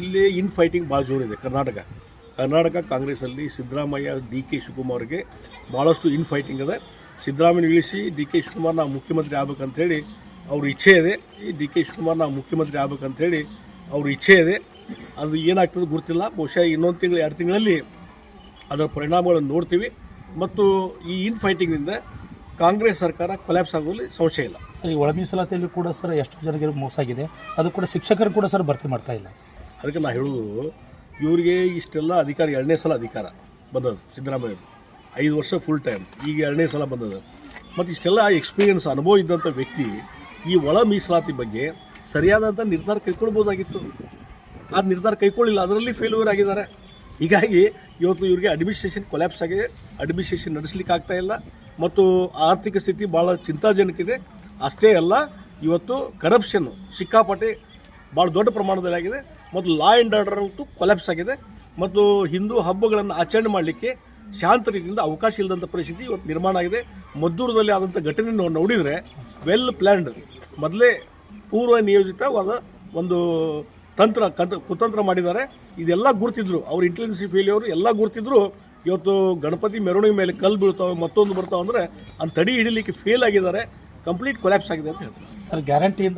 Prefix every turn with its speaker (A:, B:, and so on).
A: ಇಲ್ಲಿ infighting ಭಾಳ ಜೋರಿದೆ ಕರ್ನಾಟಕ. ಕರ್ನಾಟಕ ಕಾಂಗ್ರೆಸ್ಸಲ್ಲಿ ಸಿದ್ದರಾಮಯ್ಯ ಡಿ ಕೆ ಶಿವಕುಮಾರ್ಗೆ ಭಾಳಷ್ಟು ಇನ್ ಫೈಟಿಂಗ್ ಇದೆ. ಸಿದ್ದರಾಮಯ್ಯ ಇಳಿಸಿ ಡಿ ಕೆ ಶಿವಕುಮಾರ್ ನಾವು ಮುಖ್ಯಮಂತ್ರಿ ಆಗ್ಬೇಕಂತೇಳಿ ಅವ್ರ ಇಚ್ಛೆ ಇದೆ. ಈ ಡಿ ಕೆ ಶಿವಕುಮಾರ್ ನಾವು ಮುಖ್ಯಮಂತ್ರಿ ಆಗ್ಬೇಕಂತೇಳಿ ಅವ್ರ ಇಚ್ಛೆ ಇದೆ. ಅದು ಏನಾಗ್ತದೆ ಗೊತ್ತಿಲ್ಲ. ಬಹುಶಃ ಇನ್ನೊಂದು ತಿಂಗಳು, ಎರಡು ತಿಂಗಳಲ್ಲಿ ಅದರ ಪರಿಣಾಮಗಳನ್ನು ನೋಡ್ತೀವಿ. ಮತ್ತು ಈ ಇನ್ ಫೈಟಿಂಗ್ನಿಂದ ಕಾಂಗ್ರೆಸ್ ಸರ್ಕಾರ ಕೊಲ್ಯಾಪ್ಸ್ ಆಗೋಲ್ಲಿ ಸಂಶಯ ಇಲ್ಲ.
B: ಸರ್, ಈ ಒಳ ಕೂಡ ಸರ್, ಎಷ್ಟು ಜನರಿಗೆ ಮೋಸ ಆಗಿದೆ. ಅದು ಕೂಡ ಶಿಕ್ಷಕರು ಕೂಡ ಸರ್ ಭರ್ತಿ ಮಾಡ್ತಾ ಇಲ್ಲ.
A: ಅದಕ್ಕೆ ನಾ ಹೇಳೋದು, ಇವರಿಗೆ ಇಷ್ಟೆಲ್ಲ ಅಧಿಕಾರ, ಎರಡನೇ ಸಲ ಅಧಿಕಾರ ಬಂದದ್ದು ಸಿದ್ದರಾಮಯ್ಯ ಐದು ವರ್ಷ ಫುಲ್ ಟೈಮ್ ಈಗ ಎರಡನೇ ಸಲ ಬಂದದ್ದು. ಮತ್ತು ಇಷ್ಟೆಲ್ಲ ಎಕ್ಸ್ಪೀರಿಯನ್ಸ್ ಅನುಭವ ಇದ್ದಂಥ ವ್ಯಕ್ತಿ ಈ ಒಳ ಮೀಸಲಾತಿ ಬಗ್ಗೆ ಸರಿಯಾದಂಥ ನಿರ್ಧಾರ ಕೈಕೊಳ್ಬೋದಾಗಿತ್ತು ಆ ನಿರ್ಧಾರ ಕೈಕೊಳ್ಳಿಲ್ಲ ಅದರಲ್ಲಿ ಫೇಲ್ಯೂರ್ ಆಗಿದ್ದಾರೆ. ಹೀಗಾಗಿ ಇವತ್ತು ಇವರಿಗೆ ಅಡ್ಮಿನಿಸ್ಟ್ರೇಷನ್ ಕೊಲ್ಯಾಪ್ಸ್ ಆಗಿದೆ. ಅಡ್ಮಿನಿಸ್ಟ್ರೇಷನ್ ನಡೆಸಲಿಕ್ಕೆ ಆಗ್ತಾ ಇಲ್ಲ. ಮತ್ತು ಆರ್ಥಿಕ ಸ್ಥಿತಿ ಭಾಳ ಚಿಂತಾಜನಕಿದೆ ಅಷ್ಟೇ ಅಲ್ಲ, ಇವತ್ತು ಕರಪ್ಷನ್ ಸಿಕ್ಕಾಪಟ್ಟೆ ಭಾಳ ದೊಡ್ಡ ಪ್ರಮಾಣದಲ್ಲಿ ಆಗಿದೆ. ಮತ್ತು ಲಾ ಆ್ಯಂಡ್ ಆರ್ಡರ್ ಅಂತೂ ಕೊಲ್ಯಾಪ್ಸ್ ಆಗಿದೆ. ಮತ್ತು ಹಿಂದೂ ಹಬ್ಬಗಳನ್ನು ಆಚರಣೆ ಮಾಡಲಿಕ್ಕೆ ಶಾಂತ ರೀತಿಯಿಂದ ಅವಕಾಶ ಇಲ್ಲದಂಥ ಪರಿಸ್ಥಿತಿ ಇವತ್ತು ನಿರ್ಮಾಣ ಆಗಿದೆ. ಮದ್ದೂರದಲ್ಲಿ ಆದಂಥ ಘಟನೆ ನೋಡಿದರೆ ವೆಲ್ ಪ್ಲ್ಯಾಂಡ್ ಮೊದಲೇ ಪೂರ್ವ ನಿಯೋಜಿತವಾದ ಒಂದು ತಂತ್ರ ಕಂತ ಕುತಂತ್ರ ಮಾಡಿದ್ದಾರೆ. ಇದೆಲ್ಲ ಗುರುತಿದ್ರು. ಅವ್ರ ಇಂಟೆಲಿಜೆನ್ಸಿ ಫೇಲಿಯವರು ಎಲ್ಲ ಗುರುತಿದ್ರು. ಇವತ್ತು ಗಣಪತಿ ಮೆರವಣಿಗೆ ಮೇಲೆ ಕಲ್ಲು ಬೀಳ್ತಾವೆ, ಮತ್ತೊಂದು ಬರ್ತಾವೆ ಅಂದರೆ ಅಂತ ತಡಿ ಹಿಡಿಲಿಕ್ಕೆ ಫೇಲ್ ಆಗಿದ್ದಾರೆ. ಕಂಪ್ಲೀಟ್ ಕೊಲ್ಯಾಪ್ಸ್ ಆಗಿದೆ ಅಂತ ಹೇಳ್ತಾರೆ.
B: ಸರ್ ಗ್ಯಾರಂಟಿಯಿಂದ